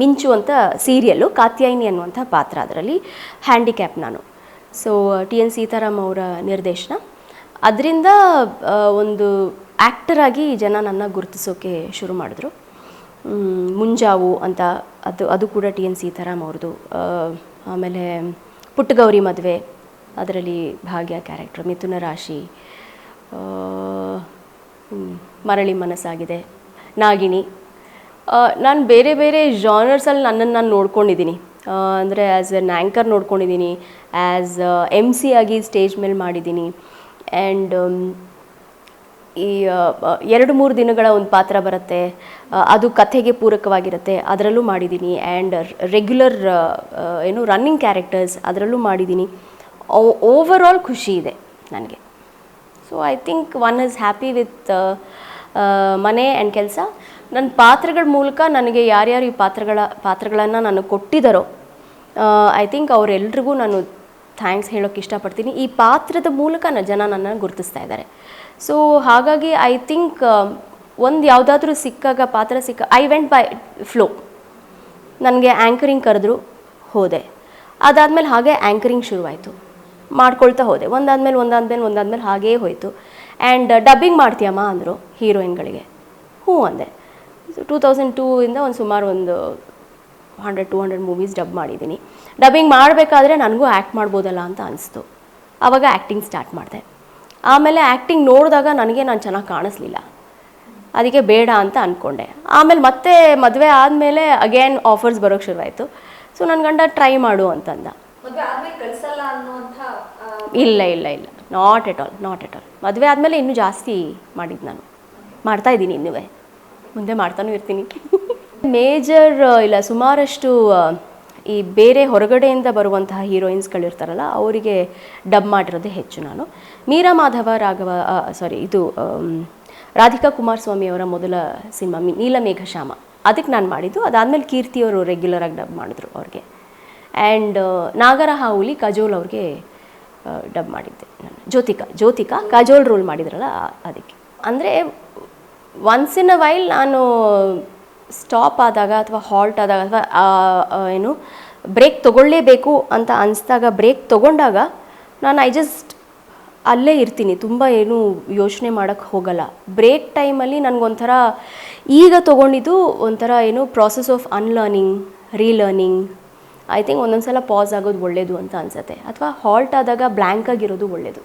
ಮಿಂಚು ಅಂತ ಸೀರಿಯಲ್ಲು ಕಾತ್ಯಾಯಿನಿ ಅನ್ನುವಂಥ ಪಾತ್ರ ಅದರಲ್ಲಿ. ಹ್ಯಾಂಡಿಕ್ಯಾಪ್ ನಾನು. ಸೊ ಟಿ ಎನ್ ಸೀತಾರಾಮ್ ಅವರ ನಿರ್ದೇಶನ. ಅದರಿಂದ ಒಂದು ಆ್ಯಕ್ಟರಾಗಿ ಜನ ನನ್ನ ಗುರುತಿಸೋಕೆ ಶುರು ಮಾಡಿದ್ರು. ಮುಂಜಾವು ಅಂತ, ಅದು ಅದು ಕೂಡ ಟಿ ಎನ್ ಸೀತಾರಾಮ್ ಅವ್ರದ್ದು. ಆಮೇಲೆ ಪುಟ್ಟಗೌರಿ ಮದುವೆ, ಅದರಲ್ಲಿ ಭಾಗ್ಯ ಕ್ಯಾರೆಕ್ಟರ್ ಮಿಥುನ ರಾಶಿ ಮರಳಿ ಮನಸ್ಸಾಗಿದೆ. ನಾಗಿಣಿ. ನಾನು ಬೇರೆ ಬೇರೆ ಜಾನರ್ಸಲ್ಲಿ ನನ್ನನ್ನು ನಾನು ನೋಡ್ಕೊಂಡಿದ್ದೀನಿ ಅಂದರೆ ಆ್ಯಸ್ ಎನ್ ಆ್ಯಂಕರ್ ನೋಡ್ಕೊಂಡಿದ್ದೀನಿ ಆ್ಯಸ್ ಎಂ ಸಿ ಆಗಿ ಸ್ಟೇಜ್ ಮೇಲೆ ಮಾಡಿದ್ದೀನಿ ಆ್ಯಂಡ್ ಈ ಆ, ಆ, ಎರಡು ಮೂರು ದಿನಗಳ ಒಂದು ಪಾತ್ರ ಬರುತ್ತೆ. ಅದು ಕಥೆಗೆ ಪೂರಕವಾಗಿರುತ್ತೆ. ಅದರಲ್ಲೂ ಮಾಡಿದ್ದೀನಿ ಆ್ಯಂಡ್ ರೆಗ್ಯುಲರ್ ಏನು ರನ್ನಿಂಗ್ ಕ್ಯಾರೆಕ್ಟರ್ಸ್ ಅದರಲ್ಲೂ ಮಾಡಿದ್ದೀನಿ ಓವರ್ ಆಲ್ ಖುಷಿ ಇದೆ ನನಗೆ. So I think one is happy with ಮನೆ ಆ್ಯಂಡ್ ಕೆಲಸ. ನನ್ನ ಪಾತ್ರಗಳ ಮೂಲಕ ನನಗೆ ಯಾರ್ಯಾರು ಈ ಪಾತ್ರಗಳ, ಪಾತ್ರಗಳನ್ನು ನಾನು ಕೊಟ್ಟಿದ್ದಾರೋ ಐ ಥಿಂಕ್ ಅವರೆಲ್ರಿಗೂ ನಾನು ಥ್ಯಾಂಕ್ಸ್ ಹೇಳೋಕ್ಕೆ ಇಷ್ಟಪಡ್ತೀನಿ. ಈ ಪಾತ್ರದ ಮೂಲಕ ನ ಜನ ನನ್ನನ್ನು ಗುರುತಿಸ್ತಾ ಇದ್ದಾರೆ. ಸೊ ಹಾಗಾಗಿ ಐ ಥಿಂಕ್ ಒಂದು ಯಾವುದಾದ್ರೂ ಸಿಕ್ಕಾಗ, ಪಾತ್ರ ಸಿಕ್ಕ ಐ ವೆಂಟ್ ಬೈ ಫ್ಲೋ ನನಗೆ ಆ್ಯಂಕರಿಂಗ್ ಕರೆದ್ರು, ಹೋದೆ. ಅದಾದಮೇಲೆ ಹಾಗೆ ಆ್ಯಂಕರಿಂಗ್ ಶುರುವಾಯಿತು. ಮಾಡ್ಕೊಳ್ತಾ ಹೋದೆ. ಒಂದಾದಮೇಲೆ ಒಂದಾದಮೇಲೆ ಒಂದಾದಮೇಲೆ ಹಾಗೇ ಹೋಯಿತು. ಆ್ಯಂಡ್ ಡಬ್ಬಿಂಗ್ ಮಾಡ್ತೀಯಮ್ಮ ಅಂದರು ಹೀರೋಯಿನ್ಗಳಿಗೆ. ಹ್ಞೂ ಅಂದೆ. ಟೂ ತೌಸಂಡ್ ಟೂ ಇಂದ ಒಂದು ಸುಮಾರು ಒಂದು hundred two hundred movies dub ಮಾಡಿದ್ದೀನಿ. ಡಬ್ಬಿಂಗ್ ಮಾಡಬೇಕಾದ್ರೆ ನನಗೂ ಆ್ಯಕ್ಟ್ ಮಾಡ್ಬೋದಲ್ಲ ಅಂತ ಅನಿಸ್ತು. ಆವಾಗ ಆ್ಯಕ್ಟಿಂಗ್ ಸ್ಟಾರ್ಟ್ ಮಾಡಿದೆ. ಆಮೇಲೆ ಆ್ಯಕ್ಟಿಂಗ್ ನೋಡಿದಾಗ ನನಗೆ ನಾನು ಚೆನ್ನಾಗಿ ಕಾಣಿಸ್ಲಿಲ್ಲ. ಅದಕ್ಕೆ ಬೇಡ ಅಂತ ಅಂದ್ಕೊಂಡೆ ಆಮೇಲೆ ಮತ್ತೆ ಮದುವೆ ಆದಮೇಲೆ ಅಗೇನ್ ಆಫರ್ಸ್ ಬರೋಕ್ಕೆ ಶುರುವಾಯಿತು. ಸೊ ನನ್ನ ಗಂಡ ಟ್ರೈ ಮಾಡು ಅಂತಂದ. ಇಲ್ಲ ಇಲ್ಲ ಇಲ್ಲ. Not at all not at all ಮದುವೆ ಆದಮೇಲೆ ಇನ್ನೂ ಜಾಸ್ತಿ ಮಾಡಿದ್ದು ನಾನು. ಮಾಡ್ತಾ ಇದ್ದೀನಿ ಇನ್ನುವೇ. ಮುಂದೆ ಮಾಡ್ತಾನೂ ಇರ್ತೀನಿ. ಮೇಜರ್ ಇಲ್ಲ ಸುಮಾರಷ್ಟು ಈ ಬೇರೆ ಹೊರಗಡೆಯಿಂದ ಬರುವಂತಹ ಹೀರೋಯಿನ್ಸ್ಗಳಿರ್ತಾರಲ್ಲ, ಅವರಿಗೆ ಡಬ್ ಮಾಡಿರೋದೇ ಹೆಚ್ಚು ನಾನು. ಮೀರಾ ಮಾಧವ, ರಾಘವ ಸಾರಿ ಇದು ರಾಧಿಕಾ ಕುಮಾರಸ್ವಾಮಿ ಅವರ ಮೊದಲ ಸಿನಿಮಾ, ಮಿ ನೀಲಮೇಘಶ್ಯಾಮ ಅದಕ್ಕೆ ನಾನು ಮಾಡಿದ್ದು. ಅದಾದಮೇಲೆ ಕೀರ್ತಿಯವರು ರೆಗ್ಯುಲರಾಗಿ ಡಬ್ ಮಾಡಿದ್ರು ಅವ್ರಿಗೆ. ಆ್ಯಂಡ್ ನಾಗರ ಹಾವುಲಿ ಕಜೋಲ್ ಅವ್ರಿಗೆ ಡಬ್ ಮಾಡಿದ್ದೆ ನಾನು. ಜ್ಯೋತಿಕಾ ಜ್ಯೋತಿಕಾ ಕಜೋಲ್ ರೋಲ್ ಮಾಡಿದ್ರಲ್ಲ ಅದಕ್ಕೆ. ಅಂದರೆ ಒನ್ಸ್ ಇನ್ ಅ ವೈಲ್ ನಾನು ಸ್ಟಾಪ್ ಆದಾಗ ಅಥವಾ ಹಾಲ್ಟ್ ಆದಾಗ ಅಥವಾ ಏನು ಬ್ರೇಕ್ ತೊಗೊಳ್ಳೇಬೇಕು ಅಂತ ಅನಿಸ್ದಾಗ ಬ್ರೇಕ್ ತೊಗೊಂಡಾಗ ನಾನು ಐ ಜಸ್ಟ್ ಅಲ್ಲೇ ಇರ್ತೀನಿ. ತುಂಬ ಏನು ಯೋಚನೆ ಮಾಡೋಕ್ಕೆ ಹೋಗಲ್ಲ. ಬ್ರೇಕ್ ಟೈಮಲ್ಲಿ ನನಗೊಂಥರ ಈಗ ತೊಗೊಂಡಿದ್ದು ಒಂಥರ ಏನು process of unlearning relearning I think ಒಂದೊಂದು ಸಲ ಪಾಸ್ ಆಗೋದು ಒಳ್ಳೆಯದು ಅಂತ ಅನಿಸುತ್ತೆ. ಅಥವಾ ಹಾಲ್ಟ್ ಆದಾಗ ಬ್ಲ್ಯಾಂಕ್ ಆಗಿರೋದು ಒಳ್ಳೆಯದು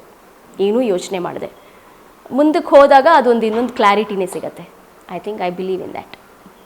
ಏನೂ ಯೋಚನೆ ಮಾಡಿದೆ. ಮುಂದಕ್ಕೆ ಹೋದಾಗ ಅದೊಂದು ಇನ್ನೊಂದು ಕ್ಲಾರಿಟಿನೇ ಸಿಗುತ್ತೆ. I think I believe in that